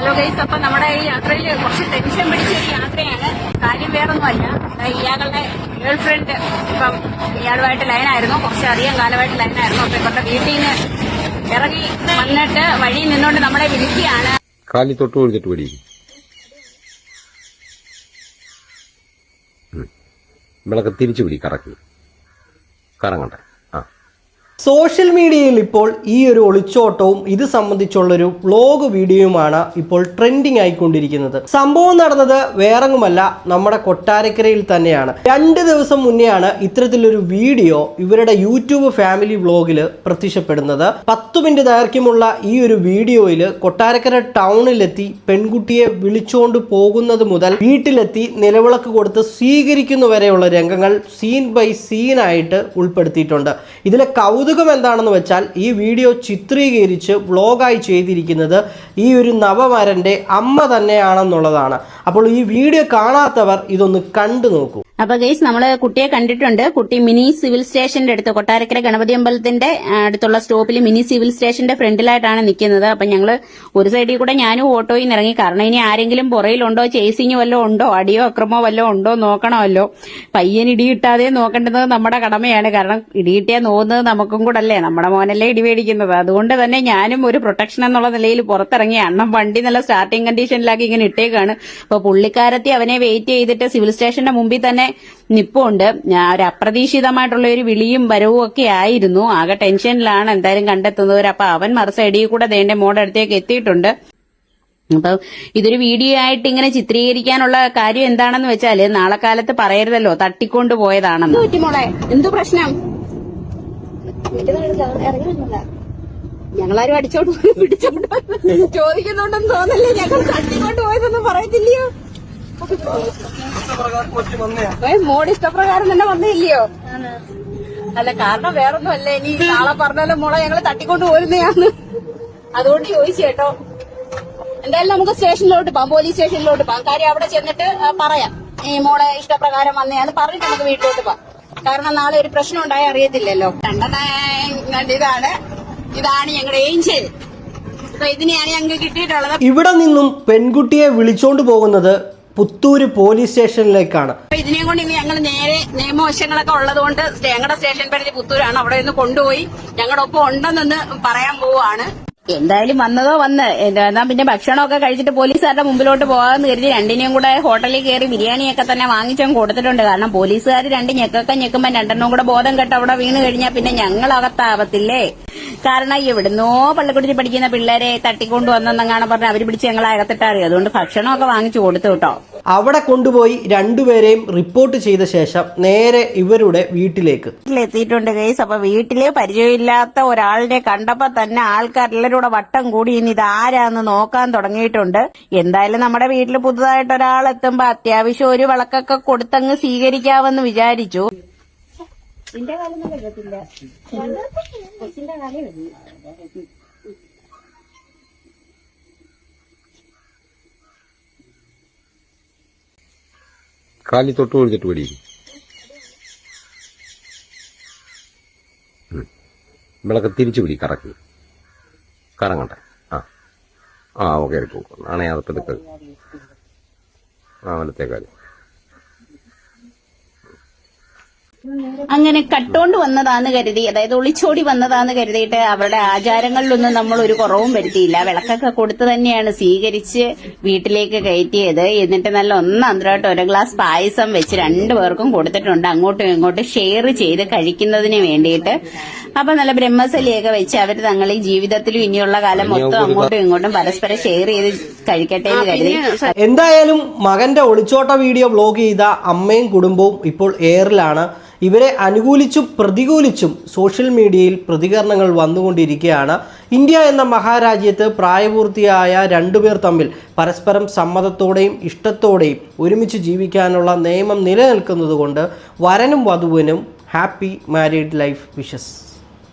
Hello guys അപ്പൊ നമ്മുടെ ഈ യാത്രയിൽ കുറച്ച് ടെൻഷൻ പിടിച്ച ഒരു യാത്രയാണ്. കാര്യം വേറൊന്നുമല്ല. ഇയാളുടെ ഗേൾ ഫ്രണ്ട് ഇപ്പം ഇയാളുമായിട്ട് ലൈനായിരുന്നു കുറച്ച് അധികം കാലമായിട്ട് ലൈനായിരുന്നു അപ്പൊ ഇവരുടെ വീട്ടിൽ നിന്ന് ഇറങ്ങി വന്നിട്ട് വഴി നിന്നുകൊണ്ട് നമ്മളെ വിളിക്കുകയാണ്. കാലി തൊട്ട് കൊടുത്തിട്ട് പിടി വിളക്ക് തിരിച്ചു പിടി കറക്കി. കറങ്ങട്ടെ. സോഷ്യൽ മീഡിയയിൽ ഇപ്പോൾ ഈ ഒരു ഒളിച്ചോട്ടവും ഇത് സംബന്ധിച്ചുള്ളൊരു വ്ലോഗ് വീഡിയോയുമാണ് ഇപ്പോൾ ട്രെൻഡിങ് ആയിക്കൊണ്ടിരിക്കുന്നത്. സംഭവം നടന്നത് വേറെങ്ങുമല്ല നമ്മുടെ കൊട്ടാരക്കരയിൽ തന്നെയാണ്. രണ്ട് ദിവസം മുന്നെയാണ് ഇത്തരത്തിലൊരു വീഡിയോ ഇവരുടെ യൂട്യൂബ് ഫാമിലി വ്ലോഗിൽ പ്രത്യക്ഷപ്പെടുന്നത്. പത്ത് മിനിറ്റ് ദൈർഘ്യമുള്ള ഈ ഒരു വീഡിയോയിൽ കൊട്ടാരക്കര ടൗണിലെത്തി പെൺകുട്ടിയെ വിളിച്ചുകൊണ്ട് പോകുന്നത് മുതൽ വീട്ടിലെത്തി നിലവിളക്ക് കൊടുത്ത് സ്വീകരിക്കുന്നവരെയുള്ള രംഗങ്ങൾ സീൻ ബൈ സീനായിട്ട് ഉൾപ്പെടുത്തിയിട്ടുണ്ട്. ഇതിലെ കൗതുകം എന്താണെന്ന് വെച്ചാൽ ഈ വീഡിയോ ചിത്രീകരിച്ച് വ്ളോഗായി ചെയ്തിരിക്കുന്നത് ഈ ഒരു നവവരന്റെ അമ്മ തന്നെയാണെന്നുള്ളതാണ്. അപ്പോൾ ഈ വീഡിയോ കാണാത്തവർ ഇതൊന്ന് കണ്ടു നോക്കൂ. അപ്പൊ ഗെയ്സ് നമ്മൾ കുട്ടിയെ കണ്ടിട്ടുണ്ട്. കുട്ടി മിനി സിവിൽ സ്റ്റേഷന്റെ അടുത്ത് കൊട്ടാരക്കര ഗണപതി അമ്പലത്തിന്റെ അടുത്തുള്ള സ്റ്റോപ്പിൽ മിനി സിവിൽ സ്റ്റേഷന്റെ ഫ്രണ്ടിലായിട്ടാണ് നിൽക്കുന്നത്. അപ്പൊ ഞങ്ങൾ ഒരു സൈഡിൽ കൂടെ ഞാനും ഓട്ടോയിൽ നിന്ന് ഇറങ്ങി. കാരണം ഇനി ആരെങ്കിലും പുറയിലുണ്ടോ ചേസിങ് വല്ലതും ഉണ്ടോ അടിയോ അക്രമോ വല്ലതും ഉണ്ടോ നോക്കണമല്ലോ. പയ്യൻ ഇടിയിട്ടാതെ നോക്കേണ്ടത് നമ്മുടെ കടമയാണ്. കാരണം ഇടിയിട്ടേ നോക്കുന്നത് നമുക്കും കൂടെ അല്ലേ നമ്മുടെ മോനല്ലേ ഇടി മേടിക്കുന്നത്. അതുകൊണ്ട് തന്നെ ഞാനും ഒരു പ്രൊട്ടക്ഷൻ എന്നുള്ള നിലയിൽ പുറത്തിറങ്ങി. അണ്ണം വണ്ടി നല്ല സ്റ്റാർട്ടിംഗ് കണ്ടീഷനിലാക്കി ഇങ്ങനെ ഇട്ടേക്കാണ്. അപ്പൊ പുള്ളിക്കാരത്തി അവനെ വെയിറ്റ് ചെയ്തിട്ട് സിവിൽ സ്റ്റേഷന്റെ മുമ്പിൽ തന്നെ നിപ്പുണ്ട്. ഒരു അപ്രതീക്ഷിതമായിട്ടുള്ള ഒരു വിളിയും വരവും ഒക്കെ ആയിരുന്നു. ആകെ ടെൻഷനിലാണ് എന്തായാലും കണ്ടെത്തുന്നത് അപ്പൊ അവൻ മറു സൈഡിൽ കൂടെ ദേന്റെ മോടെ അടുത്തേക്ക് എത്തിയിട്ടുണ്ട്. അപ്പൊ ഇതൊരു വീഡിയോ ആയിട്ട് ഇങ്ങനെ ചിത്രീകരിക്കാനുള്ള കാര്യം എന്താണെന്ന് വെച്ചാൽ നാളെ കാലത്ത് പറയരുതല്ലോ. തട്ടിക്കൊണ്ട് പോയതാണെന്ന്. മോളെ? എന്തു പ്രശ്നം? ഞങ്ങളാരും അടിച്ചോണ്ട് പിടിച്ചോണ്ട് ചോദിക്കുന്നുണ്ടെന്ന് തോന്നല്ലേ ഞങ്ങൾ തട്ടിക്കൊണ്ട് പോയതൊന്നും പറയത്തില്ലയോ? മോഡ് ഇഷ്ടപ്രകാരം തന്നെ വന്നില്ലയോ? അല്ല കാരണം വേറൊന്നും അല്ല ഇനി നാളെ പറഞ്ഞാലും മോളെ ഞങ്ങൾ തട്ടിക്കൊണ്ട് പോരുന്നതാണ് അതുകൊണ്ട് ചോദിച്ചു കേട്ടോ. എന്തായാലും നമുക്ക് സ്റ്റേഷനിലോട്ട് പോകാം പോലീസ് സ്റ്റേഷനിലോട്ട് പോകാം. കാര്യം അവിടെ ചെന്നിട്ട് പറയാം. ഈ മോളെ ഇഷ്ടപ്രകാരം വന്നയാന്ന് പറഞ്ഞിട്ട് നമുക്ക് വീട്ടിലോട്ട് പോകാം. കാരണം നാളെ ഒരു പ്രശ്നം ഉണ്ടായ അറിയത്തില്ലല്ലോ. ഇതാണ്. ഇതാണ് ഞങ്ങളുടെ ഏഞ്ചൽ. അപ്പൊ ഇതിനെയാണ് ഞങ്ങൾക്ക് കിട്ടിയിട്ടുള്ളത്. ഇവിടെ നിന്നും പെൺകുട്ടിയെ വിളിച്ചോണ്ട് പോകുന്നത് പുത്തൂര് പോലീസ് സ്റ്റേഷനിലേക്കാണ്. ഇതിനെ ഇതിനെയും കൊണ്ട് ഇനി ഞങ്ങൾ നേരെ നിയമവശങ്ങളൊക്കെ ഉള്ളത് കൊണ്ട് ഞങ്ങളുടെ സ്റ്റേഷൻ പരിധി പുത്തൂരാണ്. അവിടെ നിന്ന് കൊണ്ടുപോയി ഞങ്ങളുടെ ഒപ്പം ഉണ്ടെന്നൊന്ന് പറയാൻ പോവാണ്. എന്തായാലും വന്നതോ വന്ന്. എന്നാ പിന്നെ ഭക്ഷണമൊക്കെ കഴിച്ചിട്ട് പോലീസുകാരുടെ മുമ്പിലോട്ട് പോകാന്ന് കരുതി രണ്ടിനെയും കൂടെ ഹോട്ടലിൽ കയറി ബിരിയാണിയൊക്കെ തന്നെ വാങ്ങിച്ചും കൊടുത്തിട്ടുണ്ട്. കാരണം പോലീസുകാർ രണ്ട് ഞെക്കൊക്കെ ഞെക്കുമ്പോൾ രണ്ടെണ്ണം കൂടെ ബോധം കെട്ട് അവിടെ വീണ് കഴിഞ്ഞാൽ പിന്നെ ഞങ്ങൾ അകത്താവത്തില്ലേ കാരണം എവിടുന്നോ പള്ളിക്കുടിച്ച് പഠിക്കുന്ന പിള്ളേരെ തട്ടിക്കൊണ്ടു വന്നെന്നങ്ങാണ് പറഞ്ഞ് അവർ പിടിച്ച് ഞങ്ങളെ അകത്തിട്ടാറി അതുകൊണ്ട് ഭക്ഷണമൊക്കെ വാങ്ങിച്ചു കൊടുത്തു കേട്ടോ. അവിടെ കൊണ്ടുപോയി രണ്ടുപേരെയും റിപ്പോർട്ട് ചെയ്ത ശേഷം നേരെ ഇവരുടെ വീട്ടിലേക്ക്. എത്തിയിട്ടുണ്ട് കേസ് അപ്പൊ വീട്ടിൽ പരിചയമില്ലാത്ത ഒരാളിനെ കണ്ടപ്പോ തന്നെ ആൾക്കാരെല്ലാരും കൂടെ വട്ടം കൂടി ഇനി ഇതാരാന്ന് നോക്കാൻ തുടങ്ങിയിട്ടുണ്ട്. എന്തായാലും നമ്മുടെ വീട്ടിൽ പുതുതായിട്ട് ഒരാൾ എത്തുമ്പോ അത്യാവശ്യം ഒരു വിളക്കൊക്കെ കൊടുത്തങ്ങ് സ്വീകരിക്കാമെന്ന് വിചാരിച്ചു. കാലി തൊട്ട് കൊടുത്തിട്ട് പിടി വിളക്ക് തിരിച്ചു പിടി കറക്കി. കറങ്ങട്ടെ. ആ. ആ ഓക്കെ ആണേ അകത്തെടുക്ക ആ വലത്തേക്കാൽ അങ്ങനെ കട്ടോണ്ട് വന്നതാന്ന് കരുതി അതായത് ഒളിച്ചോടി വന്നതാന്ന് കരുതിയിട്ട് അവരുടെ ആചാരങ്ങളിലൊന്നും നമ്മൾ ഒരു കുറവും വരുത്തിയില്ല. വിളക്കൊക്കെ കൊടുത്തു തന്നെയാണ് സ്വീകരിച്ച് വീട്ടിലേക്ക് കയറ്റിയത്. എന്നിട്ട് നല്ല ഒന്നാന്തരമായിട്ട് ഒരു ഗ്ലാസ് പായസം വെച്ച് രണ്ടു പേർക്കും കൊടുത്തിട്ടുണ്ട്. അങ്ങോട്ടും ഇങ്ങോട്ടും ഷെയർ ചെയ്ത് കഴിക്കുന്നതിന് വേണ്ടിയിട്ട്. അപ്പൊ നല്ല ബ്രഹ്മസലിയൊക്കെ വെച്ച് അവർ തങ്ങൾ ഈ ജീവിതത്തിലും ഇനിയുള്ള കാലം മൊത്തം അങ്ങോട്ടും ഇങ്ങോട്ടും പരസ്പരം ഷെയർ ചെയ്ത് കഴിക്കട്ടെ എന്ന് കരുതി. എന്തായാലും മകന്റെ ഒളിച്ചോട്ട വീഡിയോ വ്ലോഗ് ചെയ്ത അമ്മയും കുടുംബവും ഇപ്പോൾ എയറിലാണ് ഇവരെ അനുകൂലിച്ചും പ്രതികൂലിച്ചും സോഷ്യൽ മീഡിയയിൽ പ്രതികരണങ്ങൾ വന്നുകൊണ്ടിരിക്കുകയാണ്. ഇന്ത്യ എന്ന മഹാരാജ്യത്ത് പ്രായപൂർത്തിയായ രണ്ടുപേർ തമ്മിൽ പരസ്പരം സമ്മതത്തോടെയും ഇഷ്ടത്തോടെയും ഒരുമിച്ച് ജീവിക്കാനുള്ള നിയമം നിലനിൽക്കുന്നതുകൊണ്ട് വരനും വധുവിനും ഹാപ്പി മാരീഡ് ലൈഫ് വിഷസ്